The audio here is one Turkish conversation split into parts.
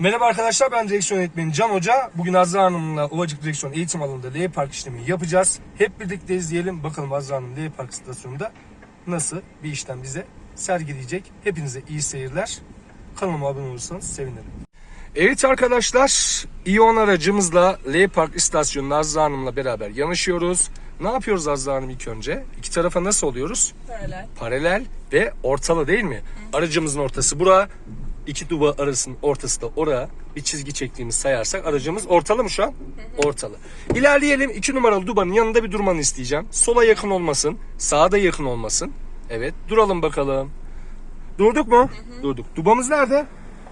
Merhaba arkadaşlar ben direksiyon eğitmeni Can Hoca. Bugün Azra Hanım'la Ovacık Direksiyon Eğitim Alanı'nda L Park işlemi yapacağız. Hep birlikte izleyelim. Bakalım Azra Hanım L Park istasyonunda nasıl bir işlem bize sergileyecek. Hepinize iyi seyirler. Kanalıma abone olursanız sevinirim. Evet arkadaşlar, İON aracımızla L Park istasyonuna Azra Hanım'la beraber yanışıyoruz. Ne yapıyoruz Azra Hanım ilk önce? İki tarafa nasıl oluyoruz? Paralel. paralel ve ortalı değil mi? Aracımızın ortası bura. İki duba arasının ortası da ora. Bir çizgi çektiğimiz sayarsak aracımız ortalı mı şu an? Ortalı. İlerleyelim. iki numaralı dubanın yanında bir durmanı isteyeceğim. Sola yakın olmasın. Sağa da yakın olmasın. Evet. Duralım bakalım. Durduk mu? Durduk. Dubamız nerede?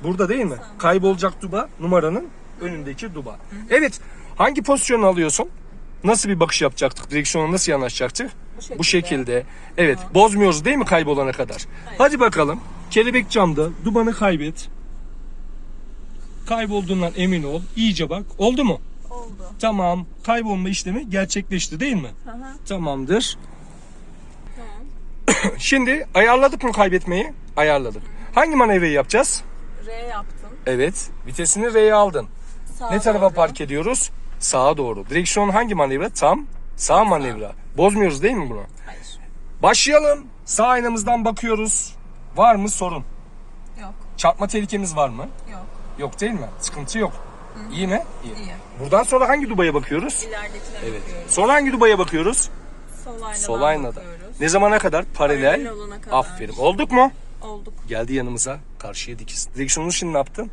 Burada değil mi? Kaybolacak duba numaranın önündeki duba. Evet. Hangi pozisyonu alıyorsun? Nasıl bir bakış yapacaktık? Direksiyona nasıl yanaşacaktık? şekilde. Bu şekilde. Evet. Bozmuyoruz değil mi kaybolana kadar? Hadi bakalım. Kelebek camda dubanı kaybet. Kaybolduğundan emin ol. İyice bak. Oldu mu? Oldu. Tamam. Kaybolma işlemi gerçekleşti değil mi? Hı. Tamamdır. Tamam. Şimdi ayarladık mı kaybetmeyi? Ayarladık. Hangi manevrayı yapacağız? R yaptım. Evet. Vitesini R'ye aldın. Sağa Ne tarafa doğru. park ediyoruz? Sağa doğru. Direksiyon hangi manevra? Tam sağ manevra. Bozmuyoruz değil mi bunu? Hayır. Başlayalım. Sağ aynamızdan bakıyoruz. Var mı sorun? Yok. Çarpma tehlikemiz var mı? Yok. Yok değil mi? Sıkıntı yok. İyi mi? İyi. İyi. Buradan sonra hangi dubaya bakıyoruz? İleridekilere Evet. bakıyoruz. Sonra hangi dubaya bakıyoruz? Sol aynadan Sol aynada. bakıyoruz. Ne zamana kadar? Paralel. Paralel olana kadar. Aferin. Olduk mu? Olduk. Geldi yanımıza. Karşıya dikiz. Direksiyonunu şimdi ne yaptın?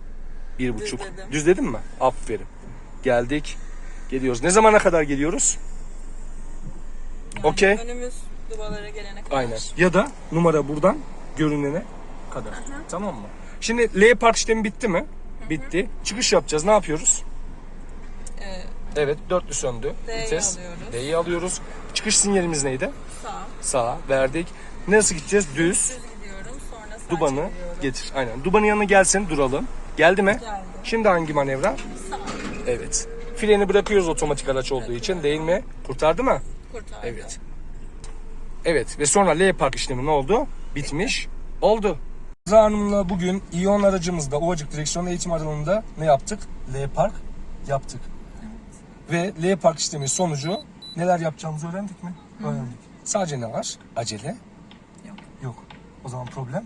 Bir buçuk. Düzledim. Düzledin mi? Aferin. Geldik. Geliyoruz. Ne zamana kadar geliyoruz? Yani Okey. Önümüz dubalara gelene kadar. Aynen. Ya da numara buradan görünene kadar. Tamam mı? Şimdi L park işlemi bitti mi? Bitti. Çıkış yapacağız. Ne yapıyoruz? Ee, Evet, dörtlü söndü. D'yi Vites. alıyoruz. D'yi alıyoruz. Çıkış sinyalimiz neydi? sağ. Sağa verdik. Nasıl gideceğiz? Düz. Düz gidiyorum. Sonra sağ Dubanı çeviriyorum. getir. Aynen. Dubanın yanına gelsin, duralım. Geldi mi? Geldi. Şimdi hangi manevra? Sağ. Evet. Freni bırakıyoruz otomatik araç olduğu için değil mi? Kurtardı mı? Kurtardı. Evet. Evet ve sonra L park işlemi ne oldu? Bitmiş. Oldu. Rıza Hanım'la bugün İyon aracımızda Ovacık Direksiyon Eğitim Alanı'nda ne yaptık? L park yaptık. Ve L park işlemi sonucu neler yapacağımızı öğrendik mi? Öğrendik. Sadece ne var? Acele Yok. yok. O zaman problem.